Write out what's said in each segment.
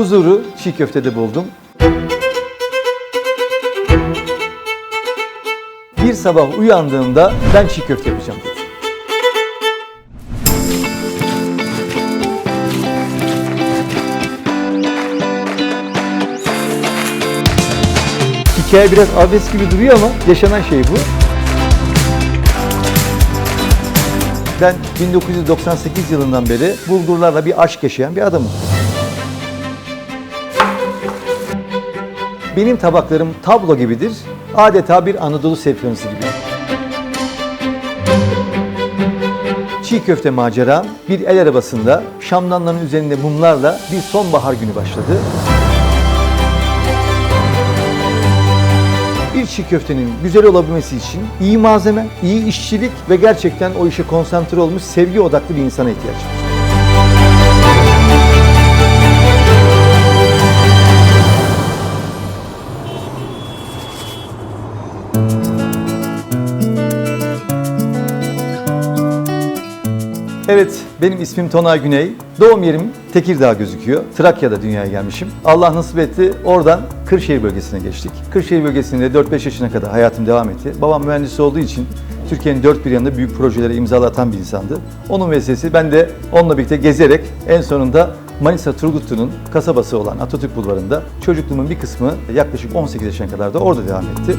Huzuru çiğ köftede buldum. Bir sabah uyandığımda ben çiğ köfte yapacağım dedim. Hikaye biraz abes gibi duruyor ama yaşanan şey bu. Ben 1998 yılından beri bulgurlarla bir aşk yaşayan bir adamım. Benim tabaklarım tablo gibidir. Adeta bir Anadolu sefranisi gibi. Çiğ köfte macera bir el arabasında şamdanların üzerinde mumlarla bir sonbahar günü başladı. Bir çiğ köftenin güzel olabilmesi için iyi malzeme, iyi işçilik ve gerçekten o işe konsantre olmuş sevgi odaklı bir insana ihtiyaç var. Evet, benim ismim Tonay Güney. Doğum yerim Tekirdağ gözüküyor. Trakya'da dünyaya gelmişim. Allah nasip etti, oradan Kırşehir bölgesine geçtik. Kırşehir bölgesinde 4-5 yaşına kadar hayatım devam etti. Babam mühendis olduğu için Türkiye'nin dört bir yanında büyük projelere imza atan bir insandı. Onun vesilesi ben de onunla birlikte gezerek en sonunda Manisa Turgutlu'nun kasabası olan Atatürk Bulvarı'nda çocukluğumun bir kısmı yaklaşık 18 yaşına kadar da orada devam etti.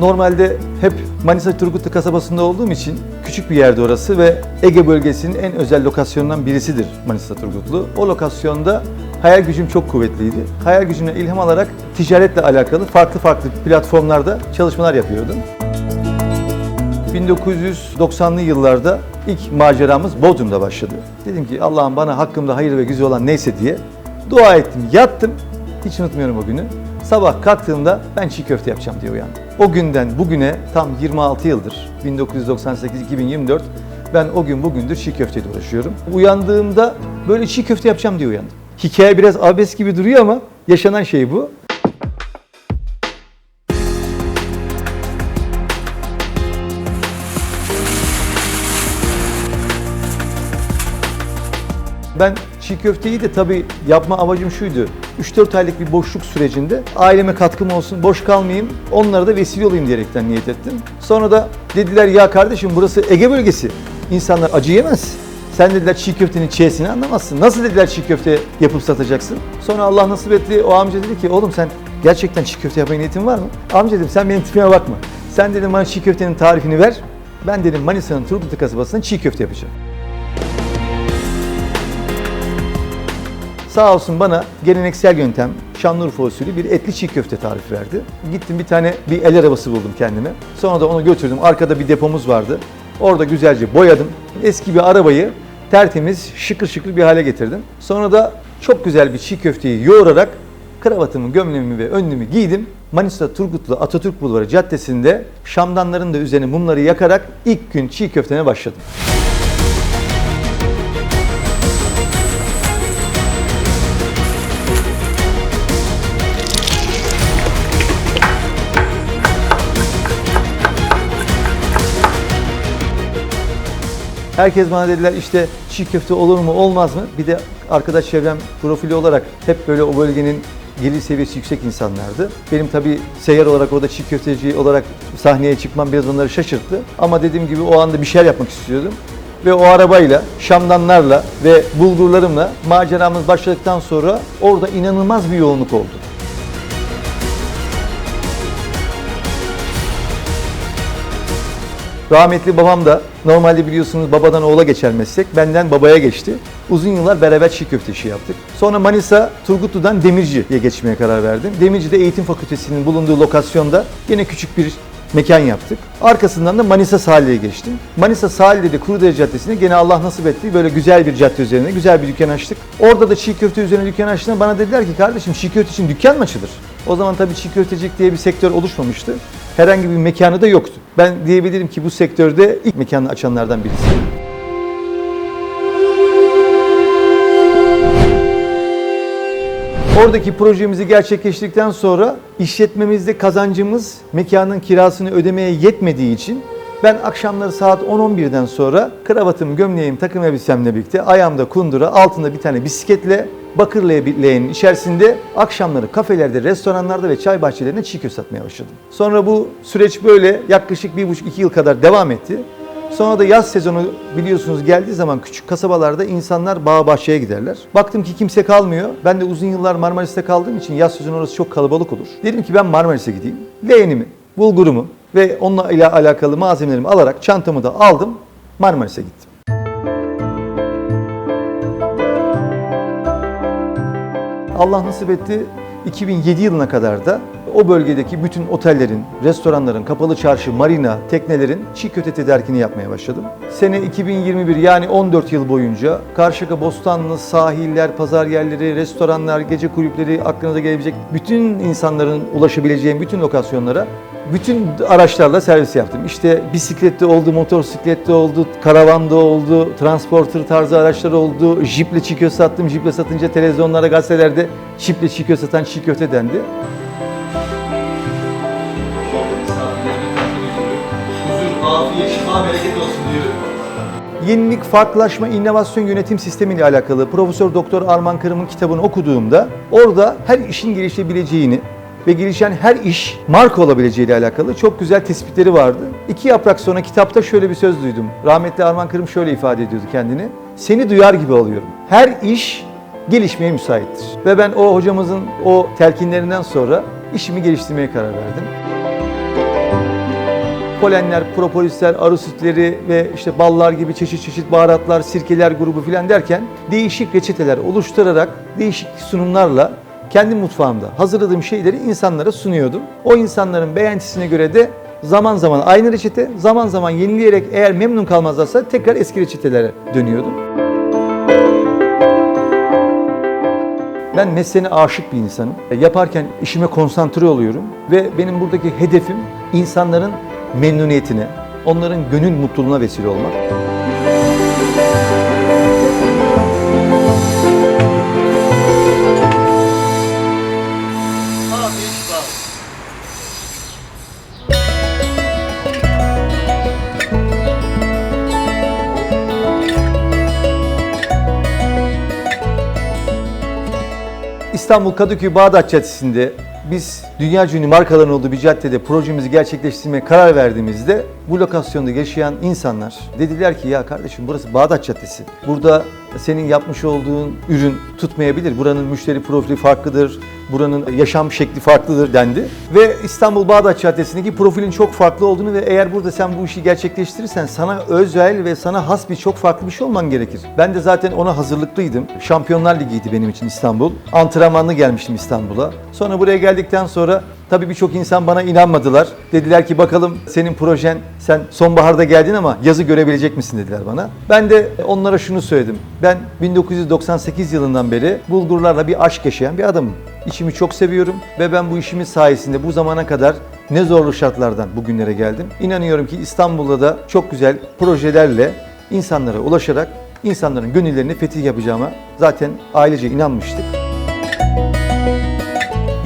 Normalde hep Manisa Turgutlu kasabasında olduğum için küçük bir yerde orası ve Ege bölgesinin en özel lokasyonundan birisidir Manisa Turgutlu. O lokasyonda hayal gücüm çok kuvvetliydi. Hayal gücüne ilham alarak ticaretle alakalı farklı farklı platformlarda çalışmalar yapıyordum. 1990'lı yıllarda ilk maceramız Bodrum'da başladı. Dedim ki Allah'ım bana hakkımda hayır ve güzel olan neyse diye dua ettim, yattım. Hiç unutmuyorum o günü. Sabah kalktığımda ben çiğ köfte yapacağım diye uyandım. O günden bugüne tam 26 yıldır, 1998-2024 ben o gün bugündür çiğ köfteyle uğraşıyorum. Uyandığımda böyle çiğ köfte yapacağım diye uyandım. Hikaye biraz abes gibi duruyor ama yaşanan şey bu. Ben çiğ köfteyi de tabii yapma amacım şuydu. 3-4 aylık bir boşluk sürecinde aileme katkım olsun, boş kalmayayım, onlara da vesile olayım diyerekten niyet ettim. Sonra da dediler ya kardeşim burası Ege bölgesi. İnsanlar acı yemez. Sen dediler çiğ köftenin çiğesini anlamazsın. Nasıl dediler çiğ köfte yapıp satacaksın? Sonra Allah nasip etti. O amca dedi ki oğlum sen gerçekten çiğ köfte yapmaya niyetin var mı? Amca dedim sen benim tipime bakma. Sen dedim bana çiğ köftenin tarifini ver. Ben dedim Manisa'nın Turgutlu kasabasında çiğ köfte yapacağım. Sağ olsun bana geleneksel yöntem Şanlıurfa usulü bir etli çiğ köfte tarifi verdi. Gittim bir tane bir el arabası buldum kendime. Sonra da onu götürdüm. Arkada bir depomuz vardı. Orada güzelce boyadım. Eski bir arabayı tertemiz, şıkır şıkır bir hale getirdim. Sonra da çok güzel bir çiğ köfteyi yoğurarak kravatımı, gömleğimi ve önlüğümü giydim. Manisa Turgutlu Atatürk Bulvarı Caddesi'nde şamdanların da üzerine mumları yakarak ilk gün çiğ köfteme başladım. Herkes bana dediler işte çiğ köfte olur mu olmaz mı? Bir de arkadaş çevrem profili olarak hep böyle o bölgenin gelir seviyesi yüksek insanlardı. Benim tabii seyyar olarak orada çiğ köfteci olarak sahneye çıkmam biraz onları şaşırttı. Ama dediğim gibi o anda bir şeyler yapmak istiyordum. Ve o arabayla, şamdanlarla ve bulgurlarımla maceramız başladıktan sonra orada inanılmaz bir yoğunluk oldu. Rahmetli babam da normalde biliyorsunuz babadan oğula geçer meslek. Benden babaya geçti. Uzun yıllar beraber çiğ köfte işi yaptık. Sonra Manisa Turgutlu'dan Demirci'ye geçmeye karar verdim. Demirci'de eğitim fakültesinin bulunduğu lokasyonda yine küçük bir mekan yaptık. Arkasından da Manisa Sahil'e geçtim. Manisa Sahil'de de Kurudere Caddesi'ne gene Allah nasip etti. Böyle güzel bir cadde üzerine güzel bir dükkan açtık. Orada da çiğ köfte üzerine dükkan açtığında bana dediler ki kardeşim çiğ köfte için dükkan mı açılır? O zaman tabii çiğ köftecilik diye bir sektör oluşmamıştı. Herhangi bir mekanı da yoktu. Ben diyebilirim ki bu sektörde ilk mekanı açanlardan birisiyim. Oradaki projemizi gerçekleştirdikten sonra işletmemizde kazancımız mekanın kirasını ödemeye yetmediği için Ben akşamları saat 10-11'den sonra kravatım, gömleğim, takım elbisemle birlikte ayağımda kundura, altında bir tane bisikletle Bakır leğenin içerisinde akşamları kafelerde, restoranlarda ve çay bahçelerinde çiğ köfte satmaya başladım. Sonra bu süreç böyle yaklaşık bir buçuk iki yıl kadar devam etti. Sonra da yaz sezonu biliyorsunuz geldiği zaman küçük kasabalarda insanlar bağ bahçeye giderler. Baktım ki kimse kalmıyor. Ben de uzun yıllar Marmaris'te kaldığım için yaz sezonu orası çok kalabalık olur. Dedim ki ben Marmaris'e gideyim. Leğenimi, bulgurumu ve onunla ile alakalı malzemelerimi alarak çantamı da aldım. Marmaris'e gittim. Allah nasip etti 2007 yılına kadar da o bölgedeki bütün otellerin, restoranların, kapalı çarşı, marina, teknelerin çiğ köfte tedarikini yapmaya başladım. Sene 2021 yani 14 yıl boyunca Karşıyaka, Bostanlı, sahiller, pazar yerleri, restoranlar, gece kulüpleri, aklınıza gelebilecek bütün insanların ulaşabileceği bütün lokasyonlara bütün araçlarla servis yaptım. İşte bisiklette oldu, motosiklette oldu, karavanda oldu, transporter tarzı araçlar oldu. Jiple çiğ köfte sattım. Jiple satınca televizyonlarda, gazetelerde jiple çiğ köfte satan çiğ köfte dendi. Yenilik, farklılaşma, inovasyon yönetim sistemi ile alakalı Profesör Doktor Arman Kırım'ın kitabını okuduğumda orada her işin gelişebileceğini ve gelişen her iş marka olabileceği ile alakalı çok güzel tespitleri vardı. İki yaprak sonra kitapta şöyle bir söz duydum. Rahmetli Arman Kırım şöyle ifade ediyordu kendini. Seni duyar gibi alıyorum. Her iş gelişmeye müsaittir. Ve ben o hocamızın o telkinlerinden sonra işimi geliştirmeye karar verdim polenler, propolisler, arı sütleri ve işte ballar gibi çeşit çeşit baharatlar, sirkeler grubu filan derken değişik reçeteler oluşturarak değişik sunumlarla kendi mutfağımda hazırladığım şeyleri insanlara sunuyordum. O insanların beğentisine göre de zaman zaman aynı reçete, zaman zaman yenileyerek eğer memnun kalmazlarsa tekrar eski reçetelere dönüyordum. Ben mesleğine aşık bir insanım. Yaparken işime konsantre oluyorum ve benim buradaki hedefim insanların memnuniyetine, onların gönül mutluluğuna vesile olmak. İstanbul Kadıköy Bağdat Caddesi'nde biz dünya ünlü markaların olduğu bir caddede projemizi gerçekleştirmeye karar verdiğimizde bu lokasyonda yaşayan insanlar dediler ki ya kardeşim burası Bağdat Caddesi. Burada senin yapmış olduğun ürün tutmayabilir. Buranın müşteri profili farklıdır. Buranın yaşam şekli farklıdır dendi. Ve İstanbul Bağdat Caddesi'ndeki profilin çok farklı olduğunu ve eğer burada sen bu işi gerçekleştirirsen sana özel ve sana has bir çok farklı bir şey olman gerekir. Ben de zaten ona hazırlıklıydım. Şampiyonlar Ligi'ydi benim için İstanbul. Antrenmanlı gelmiştim İstanbul'a. Sonra buraya geldikten sonra Tabii birçok insan bana inanmadılar. Dediler ki bakalım senin projen sen sonbaharda geldin ama yazı görebilecek misin dediler bana. Ben de onlara şunu söyledim. Ben 1998 yılından beri bulgurlarla bir aşk yaşayan bir adamım. İşimi çok seviyorum ve ben bu işimiz sayesinde bu zamana kadar ne zorlu şartlardan bugünlere geldim. İnanıyorum ki İstanbul'da da çok güzel projelerle insanlara ulaşarak insanların gönüllerini fetih yapacağıma zaten ailece inanmıştık.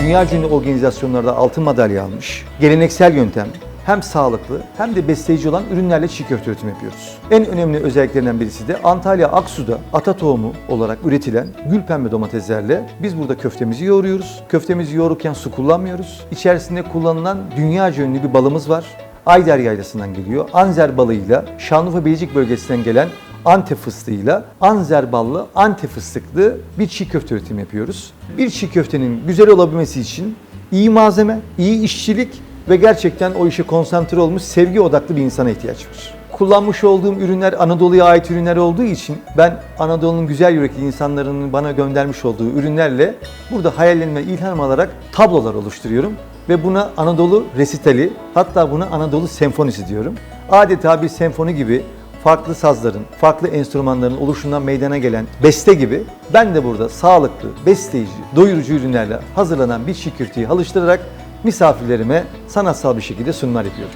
Dünya ünlü organizasyonlarda altın madalya almış. Geleneksel yöntem hem sağlıklı hem de besleyici olan ürünlerle çiğ köfte üretimi yapıyoruz. En önemli özelliklerinden birisi de Antalya Aksu'da ata tohumu olarak üretilen gül pembe domateslerle biz burada köftemizi yoğuruyoruz. Köftemizi yoğururken su kullanmıyoruz. İçerisinde kullanılan dünya ünlü bir balımız var. Ayder Yaylası'ndan geliyor. Anzer balıyla Şanlıurfa Bilecik bölgesinden gelen Antep fıstığıyla Anzer ballı, fıstıklı bir çiğ köfte üretimi yapıyoruz. Bir çiğ köftenin güzel olabilmesi için iyi malzeme, iyi işçilik ve gerçekten o işe konsantre olmuş sevgi odaklı bir insana ihtiyaç var. Kullanmış olduğum ürünler Anadolu'ya ait ürünler olduğu için ben Anadolu'nun güzel yürekli insanların bana göndermiş olduğu ürünlerle burada hayallerime ilham alarak tablolar oluşturuyorum ve buna Anadolu resitali hatta buna Anadolu senfonisi diyorum. Adeta bir senfoni gibi farklı sazların, farklı enstrümanların oluşumundan meydana gelen beste gibi ben de burada sağlıklı, besleyici, doyurucu ürünlerle hazırlanan bir çiğ köfteyi alıştırarak misafirlerime sanatsal bir şekilde sunumlar yapıyorum.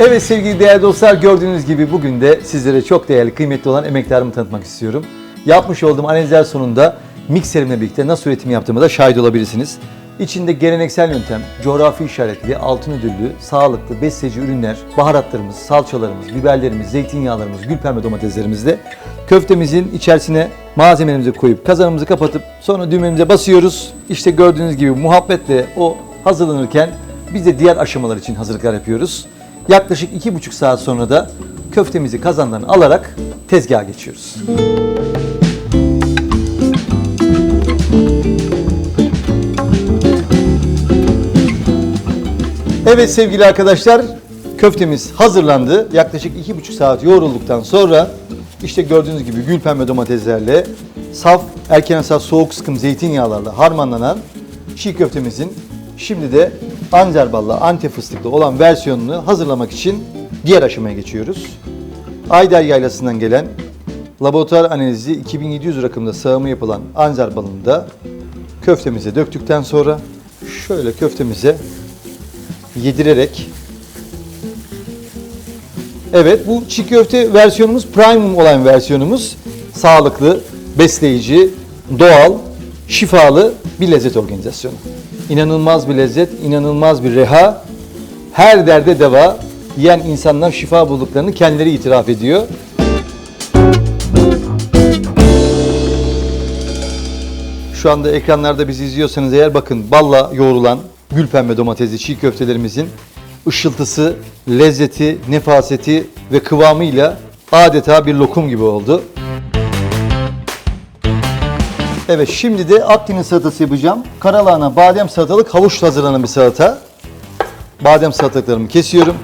Evet sevgili değerli dostlar gördüğünüz gibi bugün de sizlere çok değerli, kıymetli olan emektarımı tanıtmak istiyorum. Yapmış olduğum analizler sonunda mikserimle birlikte nasıl üretim yaptığıma da şahit olabilirsiniz. İçinde geleneksel yöntem, coğrafi işaretli, altın ödüllü, sağlıklı, besleyici ürünler, baharatlarımız, salçalarımız, biberlerimiz, zeytinyağlarımız, gül pembe domateslerimizle köftemizin içerisine malzemelerimizi koyup kazanımızı kapatıp sonra düğmemize basıyoruz. İşte gördüğünüz gibi muhabbetle o hazırlanırken biz de diğer aşamalar için hazırlıklar yapıyoruz. Yaklaşık iki buçuk saat sonra da köftemizi kazandan alarak tezgaha geçiyoruz. Evet sevgili arkadaşlar, köftemiz hazırlandı. Yaklaşık iki buçuk saat yoğrulduktan sonra işte gördüğünüz gibi gül pembe domateslerle saf erken hasat soğuk sıkım zeytinyağlarla harmanlanan çiğ köftemizin şimdi de anzer ballı antep fıstıklı olan versiyonunu hazırlamak için diğer aşamaya geçiyoruz. Ayder Yaylası'ndan gelen laboratuvar analizi 2700 rakımda sağımı yapılan anzer da köftemize döktükten sonra şöyle köftemize yedirerek Evet bu çiğ köfte versiyonumuz premium olan versiyonumuz sağlıklı, besleyici, doğal, şifalı bir lezzet organizasyonu. İnanılmaz bir lezzet, inanılmaz bir reha. Her derde deva. Yiyen insanlar şifa bulduklarını kendileri itiraf ediyor. Şu anda ekranlarda bizi izliyorsanız eğer bakın balla yoğrulan gül pembe domatesli çiğ köftelerimizin ışıltısı, lezzeti, nefaseti ve kıvamıyla adeta bir lokum gibi oldu. Evet şimdi de Akdeniz salatası yapacağım. Karalahana, badem salatalık, havuçla hazırlanan bir salata. Badem salatalıklarımı kesiyorum.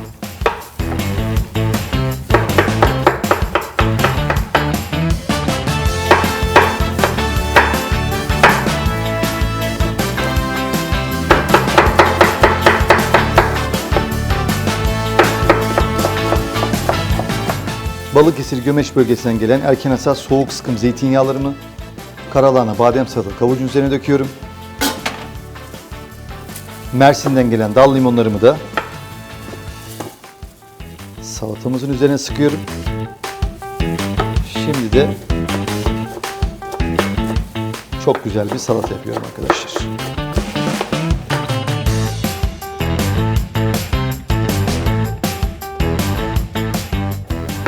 Balıkesir Gömeç bölgesinden gelen erken hasat soğuk sıkım zeytinyağlarımı karalahana, badem salatalık havucun üzerine döküyorum. Mersin'den gelen dal limonlarımı da salatamızın üzerine sıkıyorum. Şimdi de çok güzel bir salata yapıyorum arkadaşlar.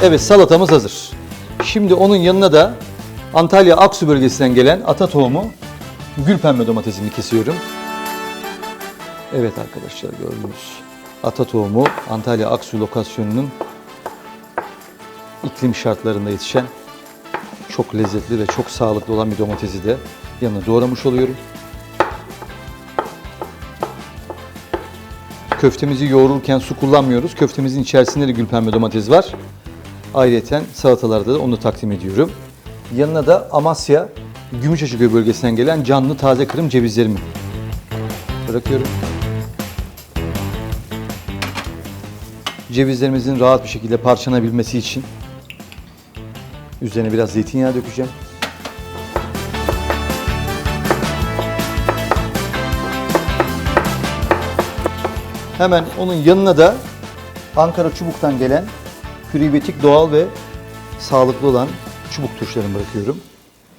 Evet salatamız hazır. Şimdi onun yanına da Antalya Aksu bölgesinden gelen ata tohumu gül pembe domatesini kesiyorum. Evet arkadaşlar gördüğünüz ata tohumu Antalya Aksu lokasyonunun iklim şartlarında yetişen çok lezzetli ve çok sağlıklı olan bir domatesi de yanına doğramış oluyorum. Köftemizi yoğururken su kullanmıyoruz. Köftemizin içerisinde de gül pembe domates var. Ayrıca salatalarda da onu takdim ediyorum. Yanına da Amasya Gümüşhaşıköy bölgesinden gelen canlı taze kırım cevizlerimi bırakıyorum. Cevizlerimizin rahat bir şekilde parçalanabilmesi için üzerine biraz zeytinyağı dökeceğim. Hemen onun yanına da Ankara Çubuk'tan gelen püribetik doğal ve sağlıklı olan çubuk turşularını bırakıyorum.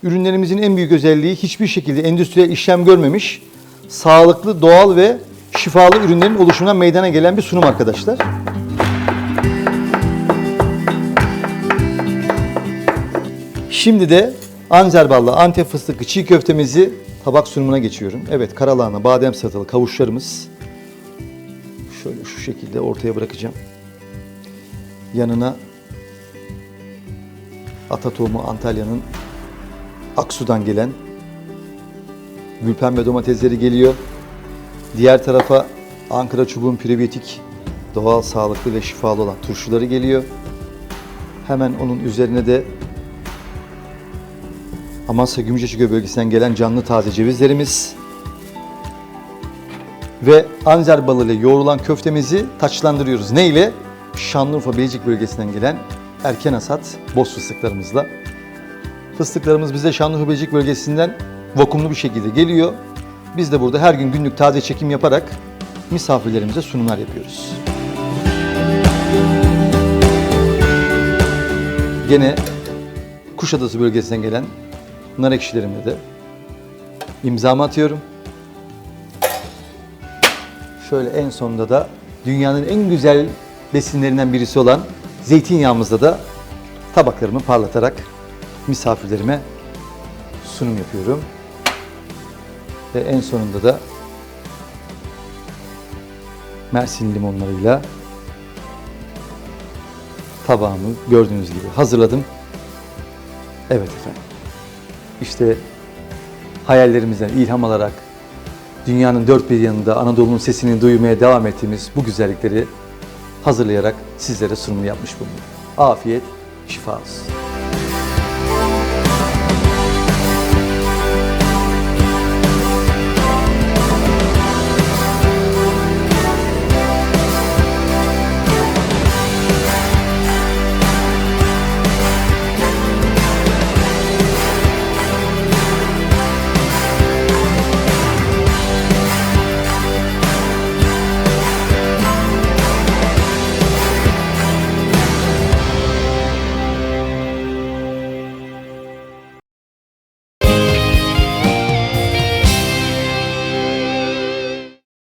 Ürünlerimizin en büyük özelliği hiçbir şekilde endüstriyel işlem görmemiş, sağlıklı, doğal ve şifalı ürünlerin oluşumundan meydana gelen bir sunum arkadaşlar. Şimdi de Anzer ballı Antep fıstıklı çiğ köftemizi tabak sunumuna geçiyorum. Evet karalahana, badem salatalık, havuçlarımız. Şöyle şu şekilde ortaya bırakacağım. Yanına ata Antalya'nın Aksu'dan gelen gülpembe domatesleri geliyor. Diğer tarafa Ankara çubuğun prebiyotik doğal, sağlıklı ve şifalı olan turşuları geliyor. Hemen onun üzerine de Amasya Gümüşhaşıköy bölgesinden gelen canlı taze cevizlerimiz ve anzer balıyla yoğrulan köftemizi taçlandırıyoruz. Ne ile? Şanlıurfa Bilecik bölgesinden gelen erken hasat boz fıstıklarımızla. Fıstıklarımız bize Şanlıurfa Bilecik bölgesinden vakumlu bir şekilde geliyor. Biz de burada her gün günlük taze çekim yaparak misafirlerimize sunumlar yapıyoruz. Gene Kuşadası bölgesinden gelen nar ekşilerimle de imzamı atıyorum. Şöyle en sonunda da dünyanın en güzel besinlerinden birisi olan zeytinyağımızla da tabaklarımı parlatarak misafirlerime sunum yapıyorum. Ve en sonunda da Mersin limonlarıyla tabağımı gördüğünüz gibi hazırladım. Evet efendim. İşte hayallerimizden ilham alarak dünyanın dört bir yanında Anadolu'nun sesini duymaya devam ettiğimiz bu güzellikleri hazırlayarak sizlere sunum yapmış bulundum. Afiyet, şifa olsun.